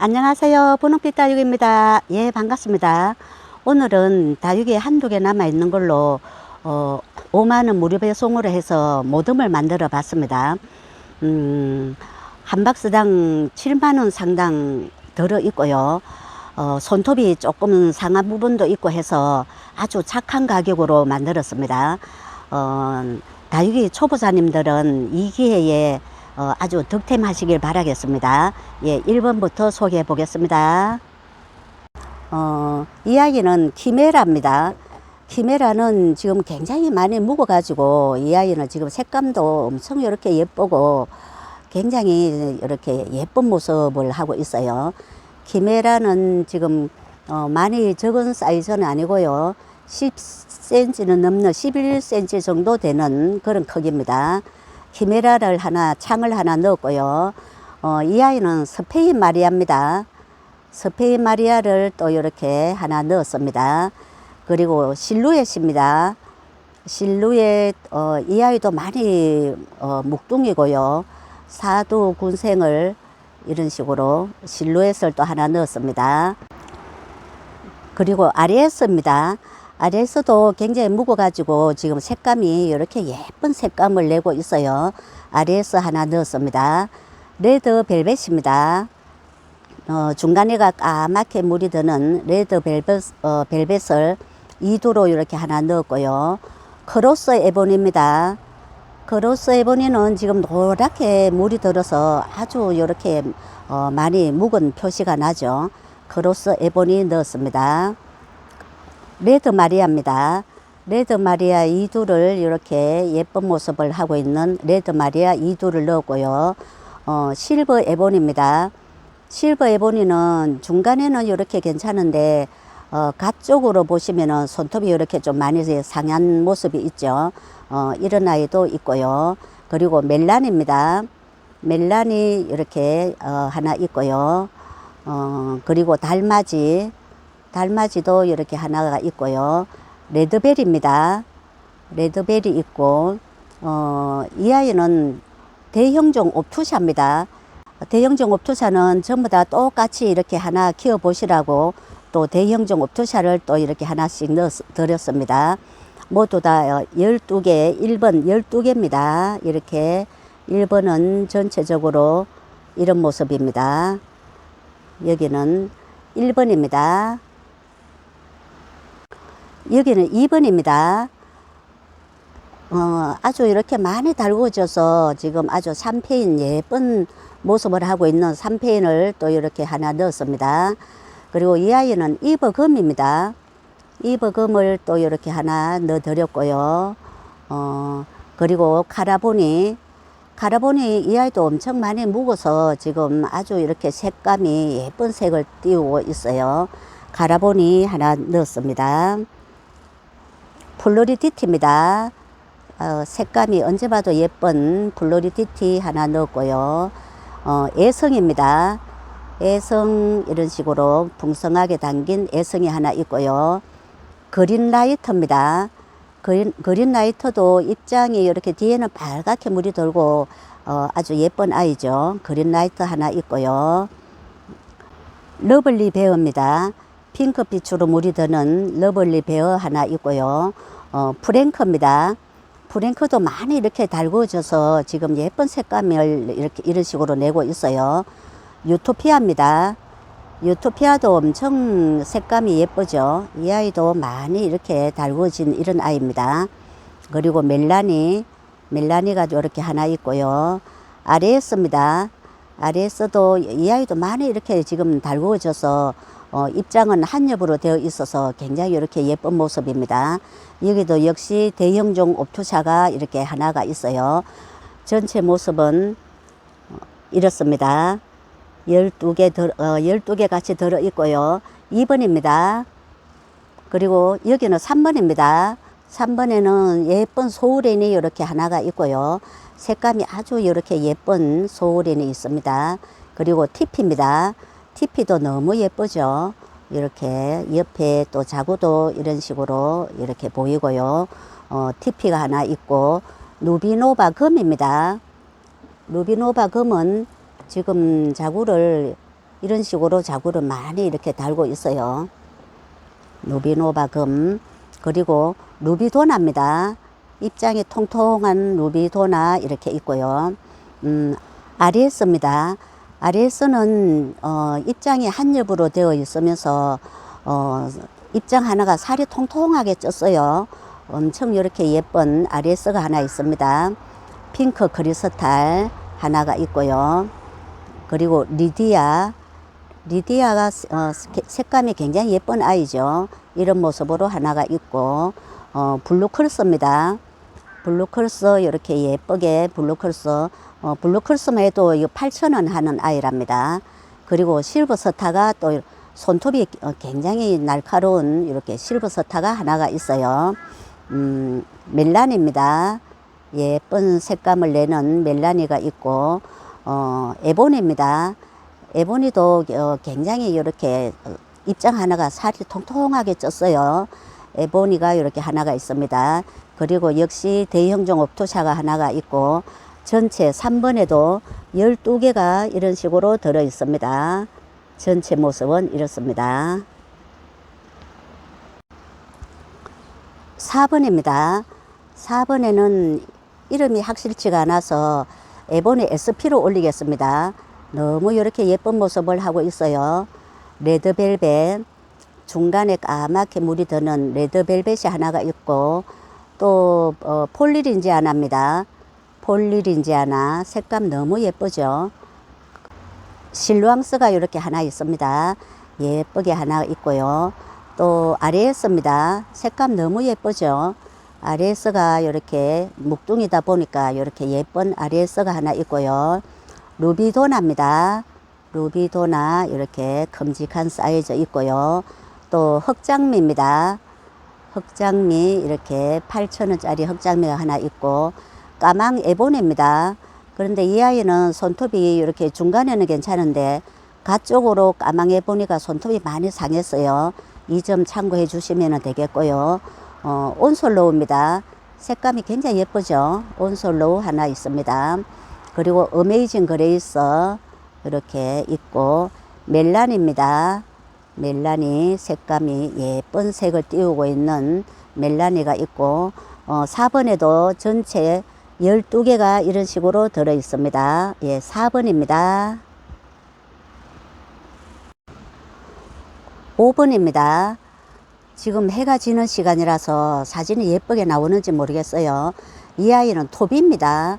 안녕하세요. 분홍빛 다육입니다. 예, 반갑습니다. 오늘은 다육이 한두 개 남아 있는 걸로 어, 5만원 무료 배 송으로 해서 모듬을 만들어 봤습니다. 음, 한 박스당 7만원 상당 들어 있고요. 어, 손톱이 조금 상한 부분도 있고 해서 아주 착한 가격으로 만들었습니다. 어, 다육이 초보자님들은 이 기회에 어, 아주 득템하시길 바라겠습니다. 예, 1번부터 소개해 보겠습니다. 어, 이 아이는 키메라입니다. 키메라는 지금 굉장히 많이 묵어가지고 이 아이는 지금 색감도 엄청 이렇게 예쁘고 굉장히 이렇게 예쁜 모습을 하고 있어요. 키메라는 지금 어, 많이 적은 사이즈는 아니고요. 10cm는 넘는 11cm 정도 되는 그런 크기입니다. 키메라를 하나, 창을 하나 넣었고요. 어, 이 아이는 스페인 마리아입니다. 스페인 마리아를 또 이렇게 하나 넣었습니다. 그리고 실루엣입니다. 실루엣, 어, 이 아이도 많이 어, 묵둥이고요. 사두 군생을 이런 식으로 실루엣을 또 하나 넣었습니다. 그리고 아리에스입니다. 아리에스도 굉장히 묵어가지고 지금 색감이 이렇게 예쁜 색감을 내고 있어요. 아리에스 하나 넣었습니다. 레드 벨벳입니다. 어, 중간에가 까맣게 물이 드는 레드 벨벳, 어, 벨벳을 2두로 이렇게 하나 넣었고요. 크로스 에본입니다. 크로스 에본이는 지금 노랗게 물이 들어서 아주 이렇게 어, 많이 묵은 표시가 나죠. 크로스 에본이 넣었습니다. 레드 마리아입니다. 레드 마리아 이두를 이렇게 예쁜 모습을 하고 있는 레드 마리아 이두를 넣었고요. 어, 실버 에본입니다. 실버 에보니는 중간에는 이렇게 괜찮은데 어, 갓 쪽으로 보시면은 손톱이 이렇게 좀 많이 상한 모습이 있죠. 어, 이런 아이도 있고요. 그리고 멜란입니다. 멜란이 이렇게 어, 하나 있고요. 어, 그리고 달맞이, 달맞이도 이렇게 하나가 있고요. 레드벨입니다. 레드벨이 있고, 어, 이 아이는 대형종 옵투샤입니다. 대형종 옵투샤는 전부 다 똑같이 이렇게 하나 키워 보시라고 또 대형종 옵투샤를 또 이렇게 하나씩 넣어 드렸습니다. 모두 다 12개, 1번 12개입니다. 이렇게 1번은 전체적으로 이런 모습입니다. 여기는 1번입니다. 여기는 2번입니다. 어, 아주 이렇게 많이 달구어져서 지금 아주 삼페인 예쁜 모습을 하고 있는 삼페인을 또 이렇게 하나 넣었습니다. 그리고 이 아이는 이버금입니다. 이버금을 또 이렇게 하나 넣어 드렸고요. 어, 그리고 카라보니, 카라보니 이 아이도 엄청 많이 묵어서 지금 아주 이렇게 색감이 예쁜 색을 띄우고 있어요. 카라보니 하나 넣었습니다. 플로리디티입니다. 어, 색감이 언제 봐도 예쁜 플로리디티 하나 넣었고요. 어, 애성입니다. 애성 이런 식으로 풍성하게 담긴 애성이 하나 있고요. 그린라이터입니다. 그린, 그린라이터도 입장이 이렇게 뒤에는 빨갛게 물이 돌고 어, 아주 예쁜 아이죠. 그린라이터 하나 있고요. 러블리 베어입니다. 핑크빛으로 물이 드는 러블리 베어 하나 있고요. 어, 프랭크입니다. 프랭크도 많이 이렇게 달구어져서 지금 예쁜 색감을 이렇게 이런 식으로 내고 있어요. 유토피아입니다. 유토피아도 엄청 색감이 예쁘죠. 이 아이도 많이 이렇게 달구어진 이런 아이입니다. 그리고 멜라니, 멜라니가 이렇게 하나 있고요. 아레스입니다. 아레스도 이 아이도 많이 이렇게 지금 달구어져서 어, 입장은 한 엽으로 되어 있어서 굉장히 이렇게 예쁜 모습입니다. 여기도 역시 대형종 옵투샤가 이렇게 하나가 있어요. 전체 모습은 어, 이렇습니다. 12개, 들, 어, 12개 같이 들어 있고요. 2번입니다. 그리고 여기는 3번입니다. 3번에는 예쁜 소우렌이 이렇게 하나가 있고요. 색감이 아주 이렇게 예쁜 소우렌이 있습니다. 그리고 티피입니다. 티피도 너무 예쁘죠. 이렇게 옆에 또 자구도 이런 식으로 이렇게 보이고요. 어, 티피가 하나 있고 누비노바 금입니다. 루비노바 금은 지금 자구를 이런 식으로 자구를 많이 이렇게 달고 있어요. 누비노바 금 그리고 루비도나입니다. 입장이 통통한 루비도나 이렇게 있고요. 음, 아리에스입니다. 아리에스는 어, 입장이 한 엽으로 되어 있으면서 어, 입장 하나가 살이 통통하게 쪘어요. 엄청 이렇게 예쁜 아리에스가 하나 있습니다. 핑크 크리스탈 하나가 있고요. 그리고 리디아 리디아가 어, 스- 색감이 굉장히 예쁜 아이죠. 이런 모습으로 하나가 있고 어, 블루클스입니다. 블루클스 이렇게 예쁘게 블루클스 어, 블루클스만 해도 이거 8,000원 하는 아이랍니다. 그리고 실버스타가 또 손톱이 어, 굉장히 날카로운 이렇게 실버스타가 하나가 있어요. 음, 멜란입니다. 예쁜 색감을 내는 멜라니가 있고 어, 에보니입니다. 에보니도 어, 굉장히 이렇게 어, 입장 하나가 살이 통통하게 쪘어요. 에보니가 이렇게 하나가 있습니다. 그리고 역시 대형종 옵토샤가 하나가 있고 전체 3번에도 12개가 이런 식으로 들어 있습니다. 전체 모습은 이렇습니다. 4번입니다. 4번에는 이름이 확실치가 않아서 에보니 SP로 올리겠습니다. 너무 이렇게 예쁜 모습을 하고 있어요. 레드벨벳, 중간에 까맣게 물이 드는 레드벨벳이 하나가 있고, 또, 어, 폴리린지아나입니다. 폴리린지아나. 색감 너무 예쁘죠? 실루앙스가 이렇게 하나 있습니다. 예쁘게 하나 있고요. 또 아리에스입니다. 색감 너무 예쁘죠? 아리에스가 이렇게 묵둥이다 보니까 이렇게 예쁜 아리에스가 하나 있고요. 루비도나입니다. 루비도나 이렇게 큼직한 사이즈 있고요. 또 흑장미입니다. 흑장미 이렇게 8,000원짜리 흑장미가 하나 있고 까망 에보네입니다. 그런데 이 아이는 손톱이 이렇게 중간에는 괜찮은데 가쪽으로 까망 에보니가 손톱이 많이 상했어요. 이 점 참고해 주시면 되겠고요. 어, 온솔로우입니다. 색감이 굉장히 예쁘죠. 온솔로우 하나 있습니다. 그리고 어메이징 그레이스 이렇게 있고 멜란입니다. 멜라니 색감이 예쁜 색을 띄우고 있는 멜라니가 있고 어, 4번에도 전체 12개가 이런 식으로 들어 있습니다. 예, 4번입니다. 5번입니다. 지금 해가 지는 시간이라서 사진이 예쁘게 나오는지 모르겠어요. 이 아이는 토비입니다.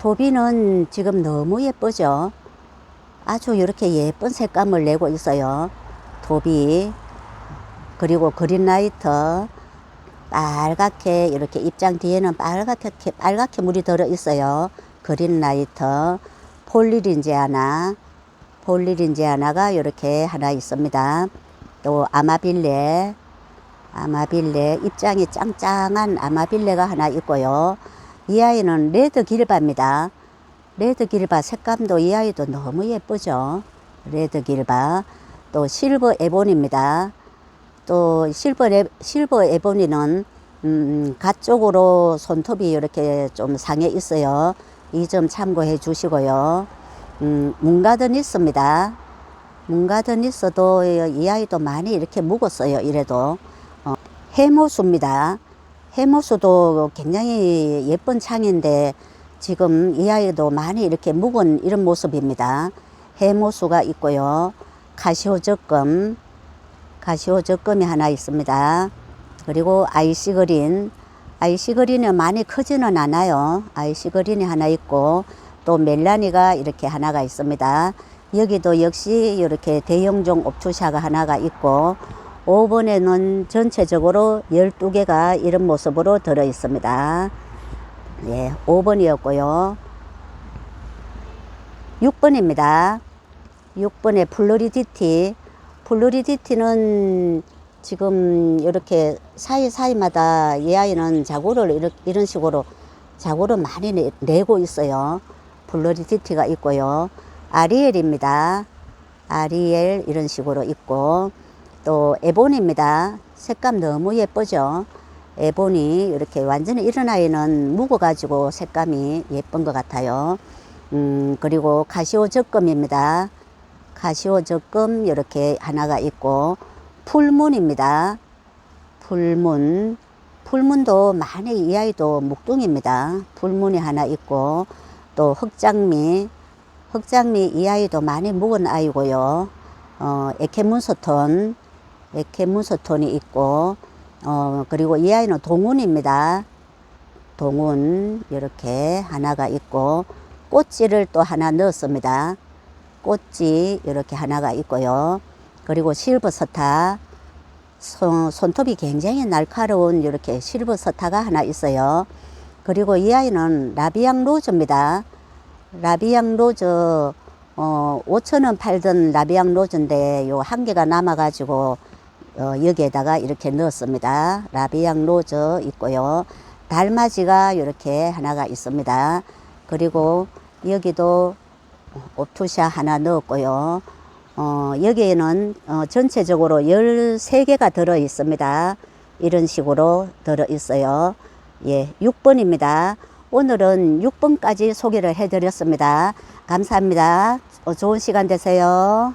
토비는 지금 너무 예쁘죠? 아주 이렇게 예쁜 색감을 내고 있어요. 도비 그리고 그린라이트 빨갛게 이렇게 입장 뒤에는 빨갛게 빨갛게 물이 들어 있어요. 그린라이트 폴리린지아나 폴리린지아나가 이렇게 하나 있습니다. 또 아마빌레 아마빌레 입장이 짱짱한 아마빌레가 하나 있고요. 이 아이는 레드 길바입니다. 레드 길바 색감도 이 아이도 너무 예쁘죠. 레드 길바 또 실버 에본입니다. 또 실버 에, 실버 에본이는 음, 가쪽으로 손톱이 이렇게 좀 상해 있어요. 이 점 참고해 주시고요. 음, 문가든 있습니다. 문가든 있어도 이 아이도 많이 이렇게 묵었어요. 이래도 어, 해모수입니다. 해모수도 굉장히 예쁜 창인데 지금 이 아이도 많이 이렇게 묵은 이런 모습입니다. 해모수가 있고요. 가시오 적금, 가시오 적금이 하나 있습니다. 그리고 아이시 그린, 아이시 그린은 많이 크지는 않아요. 아이시 그린이 하나 있고 또 멜라니가 이렇게 하나가 있습니다. 여기도 역시 이렇게 대형종 옵투샤가 하나가 있고 5번에는 전체적으로 12개가 이런 모습으로 들어 있습니다. 예, 5번이었고요. 6번입니다. 6번에 플로리디티. 플로리디티는 지금 이렇게 사이사이마다 이 아이는 자구를 이렇게 이런 식으로 자구를 많이 내, 내고 있어요. 플로리디티가 있고요. 아리엘입니다. 아리엘 이런 식으로 있고 또 에본입니다. 색감 너무 예쁘죠. 에본이 이렇게 완전히 이런 아이는 묵어가지고 색감이 예쁜 것 같아요. 음, 그리고 카시오 적금입니다. 카시오 적금 이렇게 하나가 있고 풀문입니다. 풀문. 풀문도 많이 이 아이도 묵둥입니다. 풀문이 하나 있고 또 흑장미. 흑장미 이 아이도 많이 묵은 아이고요. 어, 에케문소톤. 에케문소톤이 있고 어, 그리고 이 아이는 동운입니다. 동운 이렇게 하나가 있고 꽃지를 또 하나 넣었습니다. 꽃지 이렇게 하나가 있고요. 그리고 실버 서타 손, 손톱이 굉장히 날카로운 이렇게 실버 서타가 하나 있어요. 그리고 이 아이는 라비앙 로즈입니다. 라비앙 로즈 어, 5천원 팔던 라비앙 로즈인데 요 한 개가 남아가지고 어, 여기에다가 이렇게 넣었습니다. 라비앙 로즈 있고요. 달맞이가 이렇게 하나가 있습니다. 그리고 여기도 옵투샤 하나 넣었고요. 어, 여기에는 어, 전체적으로 13개가 들어 있습니다. 이런 식으로 들어 있어요. 예, 6번입니다. 오늘은 6번까지 소개를 해드렸습니다. 감사합니다. 어, 좋은 시간 되세요.